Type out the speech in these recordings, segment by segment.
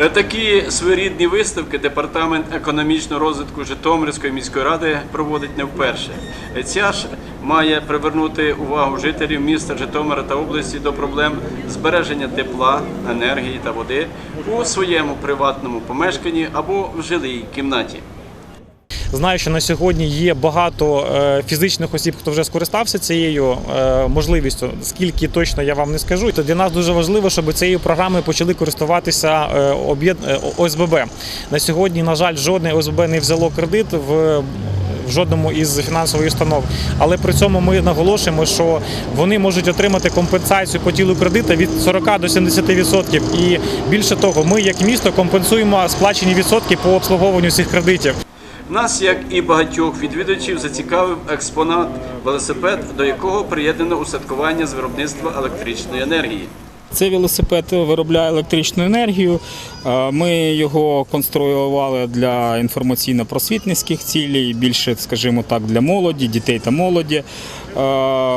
Е, Такі своєрідні виставки департамент економічного розвитку Житомирської міської ради проводить не вперше. Е, Ця ж має привернути увагу жителів міста Житомира та області до проблем збереження тепла, енергії та води у своєму приватному помешканні або в жилій кімнаті. Знаю, що на сьогодні є багато е, фізичних осіб, хто вже скористався цією е, можливістю. Скільки точно я вам не скажу. То для нас дуже важливо, щоб цією програмою почали користуватися е, ОСББ. На сьогодні, на жаль, жодне ОСББ не взяло кредит в. В жодному із фінансових установ, але при цьому ми наголошуємо, що вони можуть отримати компенсацію по тілу кредита від 40 до 70%. І більше того, ми як місто компенсуємо сплачені відсотки по обслуговуванню цих кредитів. Нас, як і багатьох відвідувачів, зацікавив експонат велосипед, до якого приєднано усадкування з виробництва електричної енергії. Цей велосипед виробляє електричну енергію. Е, Ми його конструювали для інформаційно-просвітницьких цілей, більше, скажімо так, для молоді, дітей та молоді. Е,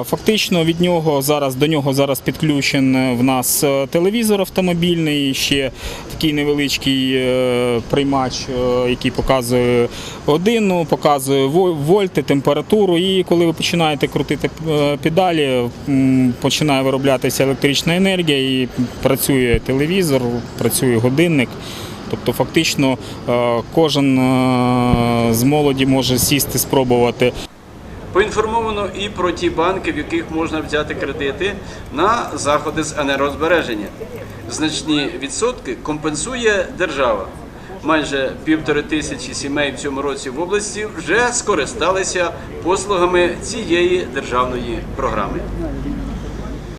Фактично від нього зараз до нього зараз підключений в нас телевізор автомобільний, ще такий невеличкий е, приймач, який показує годину, показує вольти, температуру. І коли ви починаєте крутити педалі, починає вироблятися електрична енергія і працює телевізор, працює годинник. Тобто, фактично, е, кожен е, з молоді може сісти, спробувати Поінформовано і про ті банки, в яких можна взяти кредити на заходи з енергозбереження. Значні відсотки компенсує держава. Майже півтори тисячі сімей в цьому році в області вже скористалися послугами цієї державної програми.